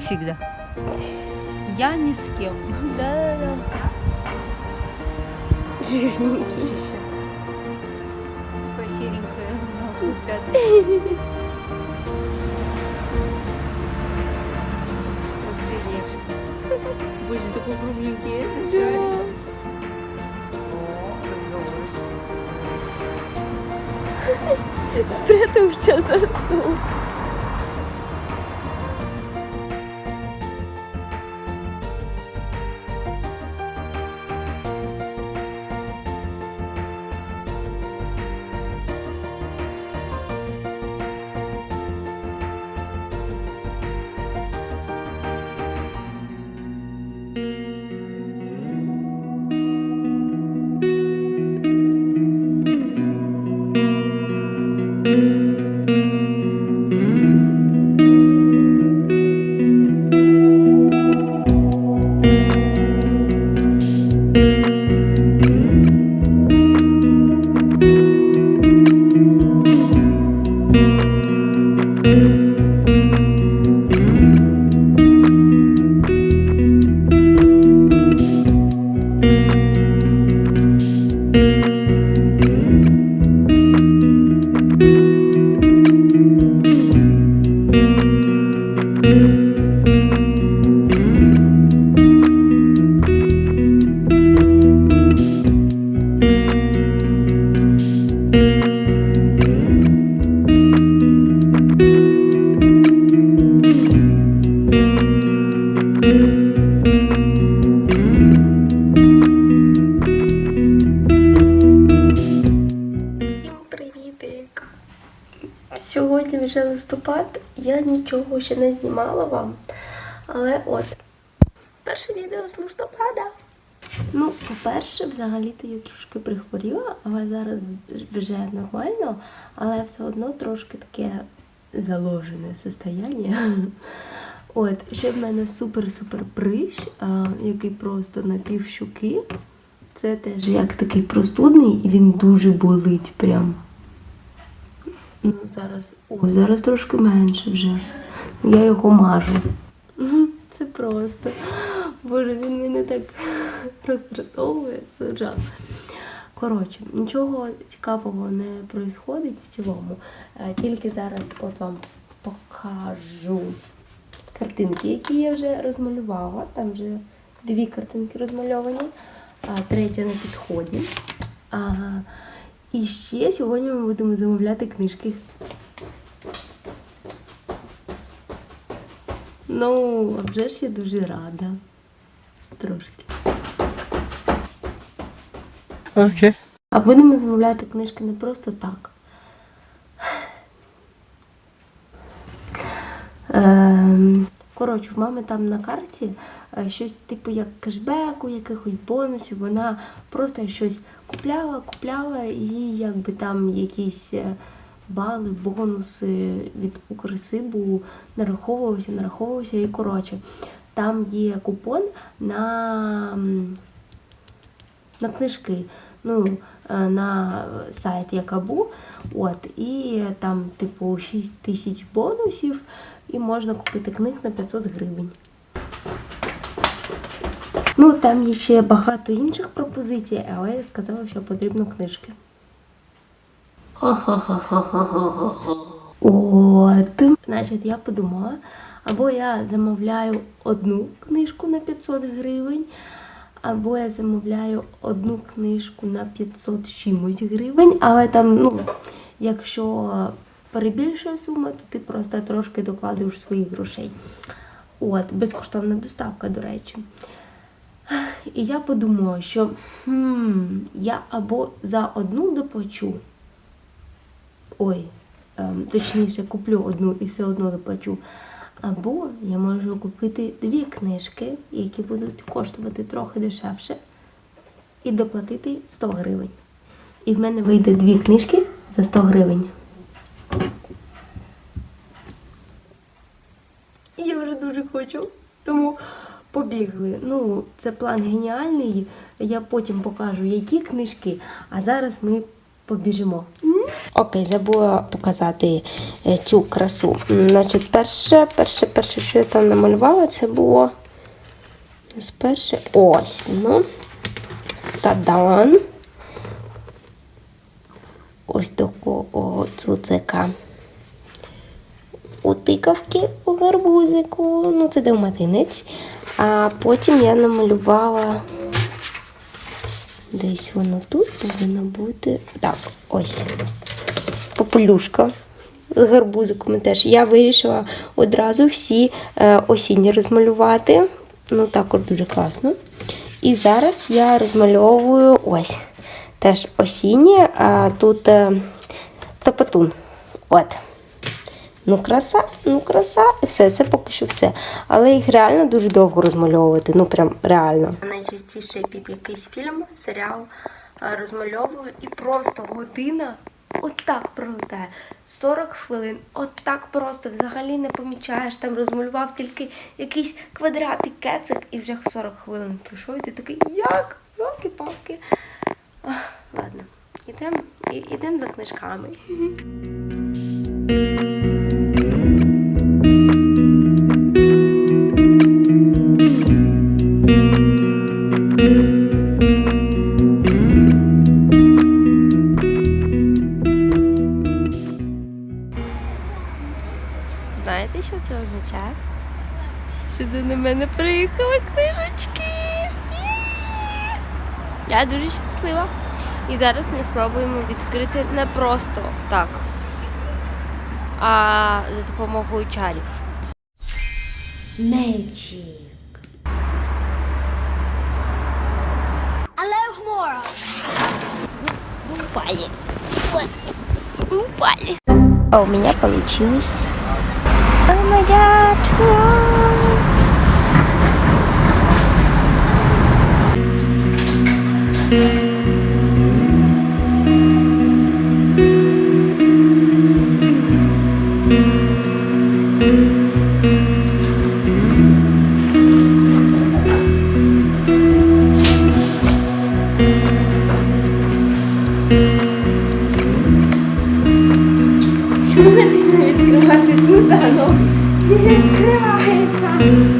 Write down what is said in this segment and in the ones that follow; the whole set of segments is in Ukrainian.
как всегда. Я ни с кем. Да, да, да. Жирненький. Такое серенькое. Такой кругленький. Да. Спрятался за стол. Я нічого ще не знімала вам. Але от, перше відео з листопада. Ну, по-перше, взагалі-то я трошки прихворіла, але зараз вже нормально, але все одно трошки таке заложене состояння. От, ще в мене супер-супер прищ, який просто на півщуки. Це теж як такий простудний, і він дуже болить прям. Ну, зараз. О, зараз трошки менше вже. Я його мажу. Це просто. Боже, він мене так роздратовує. Коротше, нічого цікавого не відбувається в цілому. Е, Тільки зараз от вам покажу картинки, які я вже розмалювала. Там вже дві картинки розмальовані, а третя на підході. Ага. І ще сьогодні ми будемо замовляти книжки. Ну, а вже ж я дуже рада. Трошки. Okay. А будемо замовляти книжки не просто так. Коротше, в мами там на карті е, щось типу як кешбеку, якихось бонусів. Вона просто щось купляла, купляла, і якби там якісь е, бали, бонуси від Укрсибу нараховувалися, нараховувалися. І коротше, там є купон на. на книжки, ну, е, на сайт Якабу. От, і там, типу, 6 тисяч бонусів, і можна купити книг на 500 гривень. Ну, там є ще багато інших пропозицій, але я сказала, що потрібно книжки. От, значить, я подумала, або я замовляю одну книжку на 500 гривень, або я замовляю одну книжку на 500 чимось гривень, але там, ну, якщо перебільшує сума, то ти просто трошки докладуєш своїх грошей. От, безкоштовна доставка, до речі. І я подумала, що хм, я або за одну доплачу, ой, ем, точніше, куплю одну і все одно доплачу. Або я можу купити дві книжки, які будуть коштувати трохи дешевше, і доплатити 100 гривень. І в мене вийде дві книжки за 100 гривень. І я вже дуже хочу. Тому побігли. Ну, це план геніальний. Я потім покажу, які книжки. А зараз ми побіжимо. Окей, забула показати е, цю красу. Значить, перше, перше, перше, що я там намалювала, це було з перше. Ось воно. Тадан. Ось такого цуцика. У тикавки у гарбузику. Ну, це далматинець. А потім я намалювала. Десь воно тут повинно бути. Так, ось. Попелюшка з гарбузиком теж. Я вирішила одразу всі е, осінні розмалювати. Ну, також дуже класно. І зараз я розмальовую ось. Теж осіннє, а тут е, топотун. От. Ну, краса, ну краса, і все, це поки що все. Але їх реально дуже довго розмальовувати. Ну прям реально. Найчастіше під якийсь фільм, серіал е, розмальовую і просто година отак пролетає. 40 хвилин, отак просто взагалі не помічаєш. Там розмалював тільки якийсь квадратик, кецик, і вже 40 хвилин пройшов, і ти такий, як? Йолки-палки. Ладно, ідемо ідем за книжками. Мене приїхали книжечки. Я дуже щаслива. І зараз ми спробуємо відкрити не просто так, а за допомогою чарів. Magic. Упали. Упали. А у меня получилось. О май гад. Відкривається? А,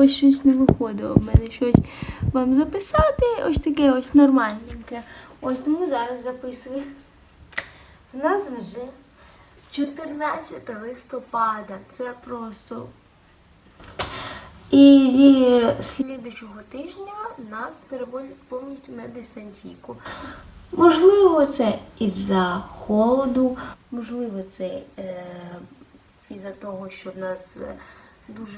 якось щось не виходило. В мене щось вам записати, ось таке ось нормальненьке. Ось тому зараз записую. У нас вже 14 листопада. Це просто. І слідучого тижня нас переводять повністю на дистанційку. Можливо, це із-за холоду, можливо, це е, із-за того, що в нас е,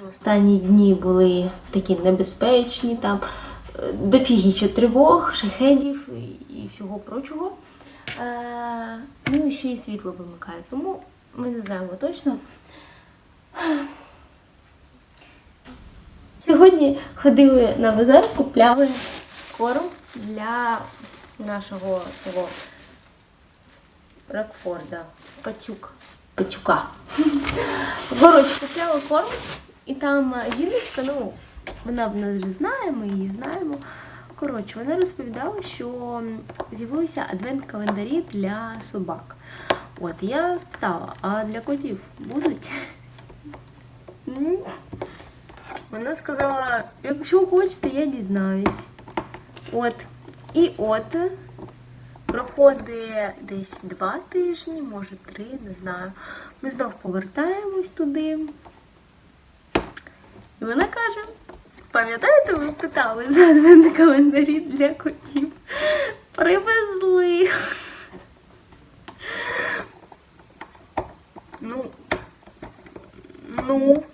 останні дні були такі небезпечні, там е, дофігіча тривог, шахедів і, всього прочого. Е, ну і ще й світло вимикає. Тому ми не знаємо точно. Сьогодні ходили на базар, купляли корм для нашого того Рокфорда. Пацюк. Пацюка. Коротше, купляли корм, і там е, жіночка, ну, вона в нас вже знає, ми її знаємо. Коротше, вона розповідала, що з'явилися адвент-календарі для собак. От я спитала, а для котів будуть? М. Вона сказала, якщо хочете, я дізнаюсь. От. І от проходить десь два тижні, може три, не знаю. Ми знов повертаємось туди. І вона каже: пам'ятаєте, ви питали за календарі для котів? Привезли. Ну, ну,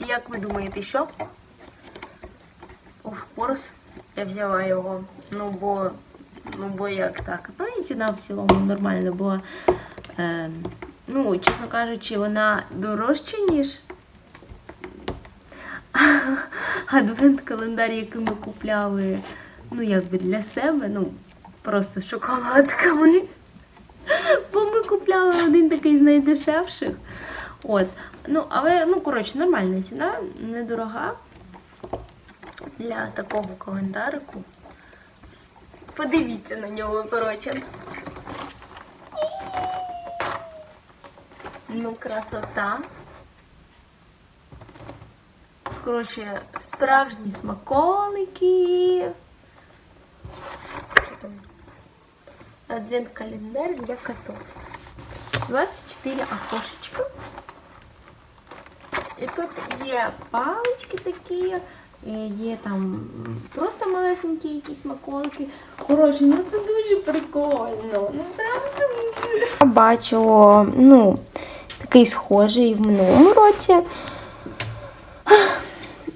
як ви думаєте, що? Course, я взяла його. Ну, бо, ну, бо як так? Ну, і ціна в цілому нормальна була. Е, ну, чесно кажучи, вона дорожча, ніж адвент-календар, який ми купляли, ну, якби для себе, ну, просто з шоколадками. Бо ми купляли один такий з найдешевших. От. Ну, але, ну, коротше, нормальна ціна, недорога для такого календарику. Подивіться на нього, коротше. Ну, красота. Коротше, справжні смаколики. Що там? Адвент-календар для котов. 24 окошечка. І тут є палички такі, е, є там м, просто малесенькі якісь смаколики. Коротше, ну це дуже прикольно. Ну правда. Я бачила, ну, такий схожий в минулому році,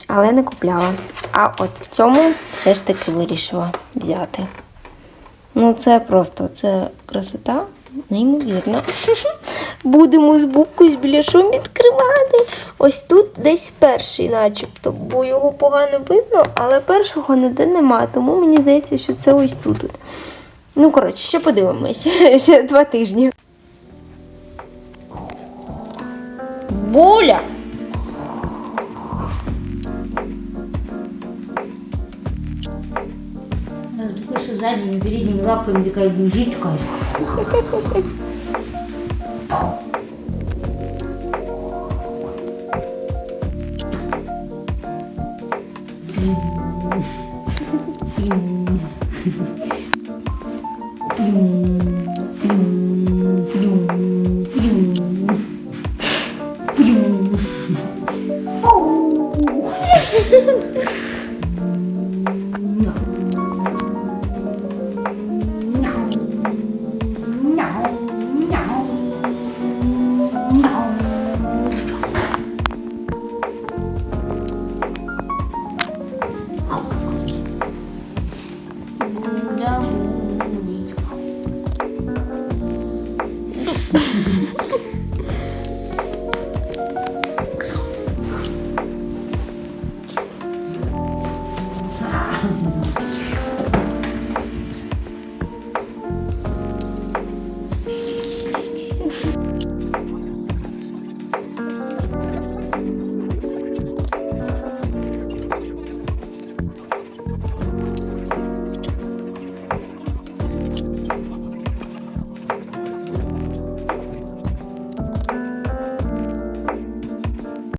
але не купляла. А от в цьому все ж таки вирішила взяти. Ну, це просто це красота, неймовірно. Будемо з бубкою з біляшом відкривати. Ось тут десь перший, начебто, бо його погано видно, але першого ніде нема, тому мені здається, що це ось тут. от. Ну, коротше, ще подивимось. Ще два тижні. Буля! Слышу задними передними лапами такая жичка.